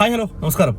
Hi hello. നമസ്കാരം.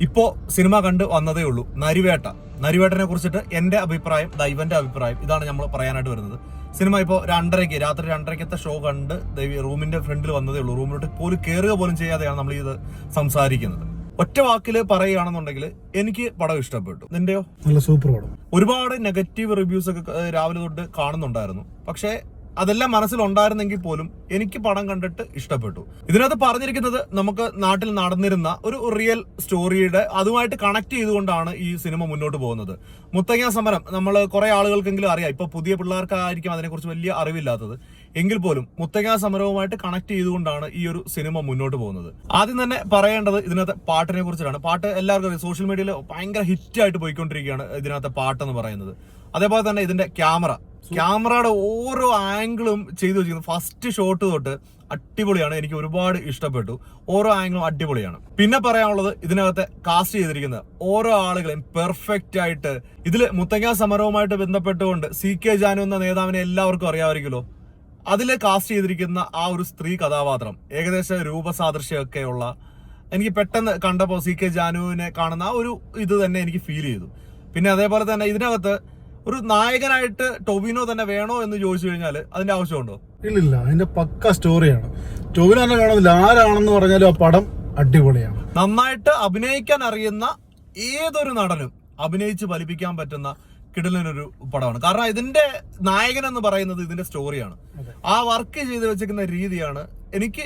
ഇപ്പോ cinema കണ്ട് വന്നതേ ഉള്ളൂ. നരിവേട്ട. നരിവേട്ടനെ കുറിച്ചിട്ട് എന്റെ അഭിപ്രായം ദൈവന്റെ അഭിപ്രായം ഇതാണ് നമ്മൾ പറയാനായിട്ട് വരുന്നത്. സിനിമ ഇപ്പോൾ രണ്ടരയ്ക്ക് രാത്രി രണ്ടരയ്ക്കത്തെ ഷോ കണ്ട് ദൈവ റൂമിന്റെ ഫ്രണ്ടിൽ വന്നതേ ഉള്ളൂ. റൂമിലോട്ട് പോലും കയറുക പോലും ചെയ്യാതെയാണ് നമ്മൾ ഇത് സംസാരിക്കുന്നത്. ഒറ്റ വാക്കിൽ പറയുകയാണെന്നുണ്ടെങ്കിൽ എനിക്ക് പടം ഇഷ്ടപ്പെട്ടു. നിന്റെയോ? നല്ല സൂപ്പർ പടം. ഒരുപാട് നെഗറ്റീവ് റിവ്യൂസ് ഒക്കെ രാവിലെ തൊട്ട് കാണുന്നുണ്ടായിരുന്നു. പക്ഷേ അതെല്ലാം മനസ്സിലുണ്ടായിരുന്നെങ്കിൽ പോലും എനിക്ക് പടം കണ്ടിട്ട് ഇഷ്ടപ്പെട്ടു. ഇതിനകത്ത് പറഞ്ഞിരിക്കുന്നത് നമുക്ക് നാട്ടിൽ നടന്നിരുന്ന ഒരു റിയൽ സ്റ്റോറിയുടെ അതുമായിട്ട് കണക്ട് ചെയ്തുകൊണ്ടാണ് ഈ സിനിമ മുന്നോട്ട് പോകുന്നത്. മുത്തങ്ങ സമരം നമ്മൾ കുറെ ആളുകൾക്കെങ്കിലും അറിയാം. ഇപ്പൊ പുതിയ പിള്ളേർക്കായിരിക്കും അതിനെക്കുറിച്ച് വലിയ അറിവില്ലാത്തത്. എങ്കിൽ പോലും മുത്തങ്ങ സമരവുമായിട്ട് കണക്ട് ചെയ്തുകൊണ്ടാണ് ഈ ഒരു സിനിമ മുന്നോട്ട് പോകുന്നത്. ആദ്യം തന്നെ പറയേണ്ടത് ഇതിനകത്ത് പാട്ടിനെ കുറിച്ചിട്ടാണ്. പാട്ട് എല്ലാവർക്കും സോഷ്യൽ മീഡിയയിൽ ഭയങ്കര ഹിറ്റായിട്ട് പോയിക്കൊണ്ടിരിക്കുകയാണ് ഇതിനകത്തെ പാട്ടെന്ന് പറയുന്നത്. അതേപോലെ തന്നെ ഇതിന്റെ ക്യാമറ ക്യാമറയുടെ ഓരോ ആംഗിളും ചെയ്തു വെച്ചിരുന്നു ഫസ്റ്റ് ഷോട്ട് തൊട്ട് അടിപൊളിയാണ്. എനിക്ക് ഒരുപാട് ഇഷ്ടപ്പെട്ടു. ഓരോ ആംഗിളും അടിപൊളിയാണ്. പിന്നെ പറയാനുള്ളത് ഇതിനകത്തെ കാസ്റ്റ് ചെയ്തിരിക്കുന്നത് ഓരോ ആളുകളെയും പെർഫെക്റ്റ് ആയിട്ട് ഇതിൽ മുത്തങ്ങ സമരവുമായിട്ട് ബന്ധപ്പെട്ടുകൊണ്ട് സി കെ ജാനു എന്ന നേതാവിനെ എല്ലാവർക്കും അറിയാമായിരിക്കുമല്ലോ. അതിൽ കാസ്റ്റ് ചെയ്തിരിക്കുന്ന ആ ഒരു സ്ത്രീ കഥാപാത്രം ഏകദേശം രൂപസാദൃശ്യമൊക്കെയുള്ള എനിക്ക് പെട്ടെന്ന് കണ്ടപ്പോൾ സി കെ ജാനുവിനെ കാണുന്ന ആ ഒരു ഇത് തന്നെ എനിക്ക് ഫീൽ ചെയ്തു. പിന്നെ അതേപോലെ തന്നെ ഇതിനകത്ത് ഒരു നായകനായിട്ട് ടൊവിനോ തന്നെ വേണോ എന്ന് ചോദിച്ചു കഴിഞ്ഞാൽ അതിന്റെ ആവശ്യമുണ്ടോ? ഇല്ലില്ല അതിന്റെ പക്ക സ്റ്റോറിയാണ് ടൊവിനോ തന്നെ കാണുന്നില്ല ആരാണെന്ന് പറഞ്ഞാലും ആ പടം അടിപൊളിയാണ്. നന്നായിട്ട് അഭിനയിക്കാൻ അറിയുന്ന ഏതൊരു നടനും അഭിനയിച്ച് ഫലിപ്പിക്കാൻ പറ്റുന്ന കിടലനൊരു പടമാണ്. കാരണം ഇതിന്റെ നായകൻ എന്ന് പറയുന്നത് ഇതിന്റെ സ്റ്റോറിയാണ് ആ വർക്ക് ചെയ്ത് വെച്ചിരിക്കുന്ന രീതിയാണ് എനിക്ക്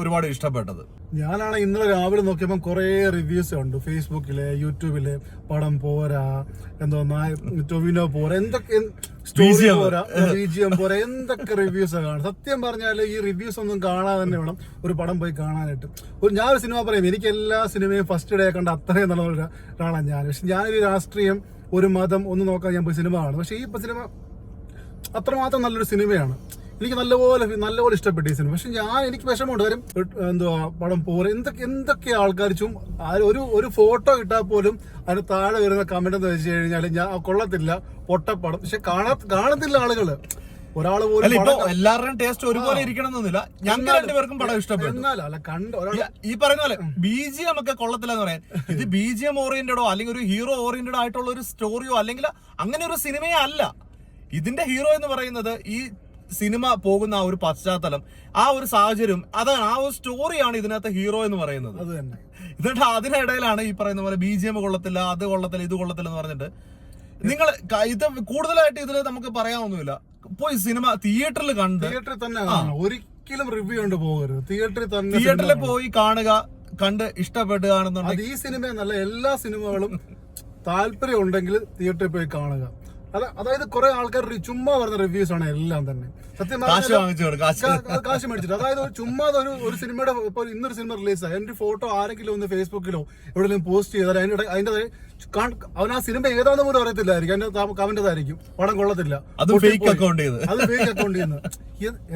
ഒരുപാട് ഇഷ്ടപ്പെട്ടത്. ഞാനാണ് ഇന്നലെ രാവിലെ നോക്കിയപ്പോൾ കുറേ റിവ്യൂസ് ഉണ്ട് ഫേസ്ബുക്കിൽ യൂട്യൂബിൽ പടം പോരാ എന്തോ ടൊവിനോ പോരാ എന്തൊക്കെ സ്റ്റോറി. പോരാ ബിജിഎം പോരാ എന്തൊക്കെ റിവ്യൂസ് കാണും സത്യം പറഞ്ഞാൽ ഈ റിവ്യൂസ് ഒന്നും കാണാതെ തന്നെ വേണം ഒരു പടം പോയി കാണാനായിട്ട്. ഒരു ഞാൻ ഒരു സിനിമ പറയും എനിക്ക് എല്ലാ സിനിമയും ഫസ്റ്റ് ഡേ കണ്ട അത്രയും നല്ല ഒരാളാണ് ഞാൻ പക്ഷെ ഞാനൊരു രാഷ്ട്രീയം ഒരു മതം ഒന്ന് നോക്കാൻ ഞാൻ പോയി സിനിമ കാണും പക്ഷേ ഈ സിനിമ അത്രമാത്രം നല്ലൊരു സിനിമയാണ് എനിക്ക് നല്ലപോലെ നല്ലപോലെ ഇഷ്ടപ്പെട്ടു ഈ സിനിമ പക്ഷെ ഞാൻ എനിക്ക് വിഷമമുണ്ട്. കാര്യം എന്തുവാ പടം പോരെ. എന്തൊക്കെ എന്തൊക്കെ ആൾക്കാർ ഒരു ഒരു ഫോട്ടോ ഇട്ടാൽ പോലും അതിന് താഴെ വരുന്ന കമന്റ് എന്ന് വെച്ച് കഴിഞ്ഞാൽ ഞാൻ കൊള്ളത്തില്ല. പൊട്ടപ്പടം. പക്ഷെ കാണാ കാണത്തില്ല ആളുകൾ. ഒരാൾ പോലും പടം എല്ലാവരുടെയും ടേസ്റ്റ് ഒരുപോലെ ഇരിക്കണം എന്നൊന്നുമില്ല ഞങ്ങൾ രണ്ടുപേർക്കും പടം ഇഷ്ടപ്പെട്ടു. എന്നാലും അല്ല കണ്ട് ഒരാൾ ഈ- ഈ പറയുന്ന പോലെ ബി ജി എം ഒക്കെ കൊള്ളത്തില്ലെന്ന് പറയാൻ. ഇത് ബി ജി എം ഓറിയന്റഡോ അല്ലെങ്കിൽ ഒരു ഹീറോ ഓറിയന്റഡ് ആയിട്ടുള്ള ഒരു സ്റ്റോറിയോ അല്ലെങ്കിൽ അങ്ങനെ ഒരു സിനിമയോ അല്ല. ഇതിന്റെ ഹീറോ എന്ന് പറയുന്നത് ഈ സിനിമ പോകുന്ന ആ ഒരു പശ്ചാത്തലം ആ ഒരു സാഹചര്യം അതാണ് ആ ഒരു സ്റ്റോറിയാണ് ഇതിനകത്ത് ഹീറോ എന്ന് പറയുന്നത്. അത് തന്നെ. എന്നിട്ട് അതിനിടയിലാണ് ഈ പറയുന്ന പോലെ ബി ജി എം കൊള്ളത്തില്ല അത് കൊള്ളത്തില്ല ഇത് കൊള്ളത്തില്ല എന്ന് പറഞ്ഞിട്ട്. നിങ്ങൾ ഇത് കൂടുതലായിട്ട് ഇതിൽ നമുക്ക് പറയാനൊന്നുമില്ല. പോയി സിനിമ തിയേറ്ററിൽ കണ്ട് തിയേറ്ററിൽ തന്നെ. ഒരിക്കലും റിവ്യൂ ഉണ്ട് പോകരുത്. തിയേറ്ററിൽ തന്നെ തിയേറ്ററിൽ പോയി കാണുക കണ്ട് ഇഷ്ടപ്പെടുകയാണെന്നുണ്ടെങ്കിൽ ഈ സിനിമ നല്ല എല്ലാ സിനിമകളും താല്പര്യം ഉണ്ടെങ്കിൽ തിയേറ്ററിൽ പോയി കാണുക. അതായത് കുറെ ആൾക്കാർ ചുമ്മാ പറഞ്ഞ റിവ്യൂസ് ആണ് എല്ലാം തന്നെ. സത്യം കാശ് മേടിച്ചിട്ട്. അതായത് ചുമ്മാ ഒരു ഒരു സിനിമയുടെ ഇപ്പോൾ ഇന്നൊരു സിനിമ റിലീസ് ആയി. എന്റെ ഫോട്ടോ ആരെങ്കിലും ഒന്ന് ഫേസ്ബുക്കിലോ എവിടെയെങ്കിലും പോസ്റ്റ് ചെയ്താൽ അതിന്റെ അതിന്റെ അവൻ ആ സിനിമ ഏതാണെന്ന് പോലും അറിയത്തില്ലായിരിക്കും. അതിന്റെ കമന്റതായിരിക്കും പടം കൊള്ളത്തില്ല. അത് ഫേക്ക് അക്കൗണ്ട് അത് ഫേക്ക് അക്കൗണ്ടിൽ നിന്ന്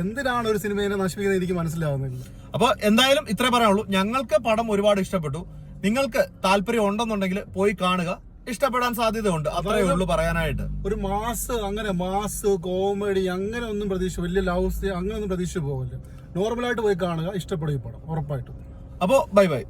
എന്തിനാണ് ഒരു സിനിമയെ നശിപ്പിക്കുന്നത് എനിക്ക് മനസ്സിലാവുന്നില്ല. അപ്പൊ എന്തായാലും ഇത്രേ പറയാനുള്ളൂ. ഞങ്ങൾക്ക് പടം ഒരുപാട് ഇഷ്ടപ്പെട്ടു. നിങ്ങൾക്ക് താല്പര്യം ഉണ്ടെന്നുണ്ടെങ്കിൽ പോയി കാണുക. ഇഷ്ടപ്പെടാൻ സാധ്യതയുണ്ട്. അത്രേ ഉള്ളൂ പറയാനായിട്ട്. ഒരു മാസ് അങ്ങനെ മാസ് കോമഡി അങ്ങനെ ഒന്നും പ്രതീക്ഷ വലിയ ലവ് അങ്ങനെ ഒന്നും പ്രതീക്ഷ പോകില്ല നോർമലായിട്ട് പോയി കാണുക ഇഷ്ടപ്പെടും ഈ പടം ഉറപ്പായിട്ടും. അപ്പോ ബൈ ബൈ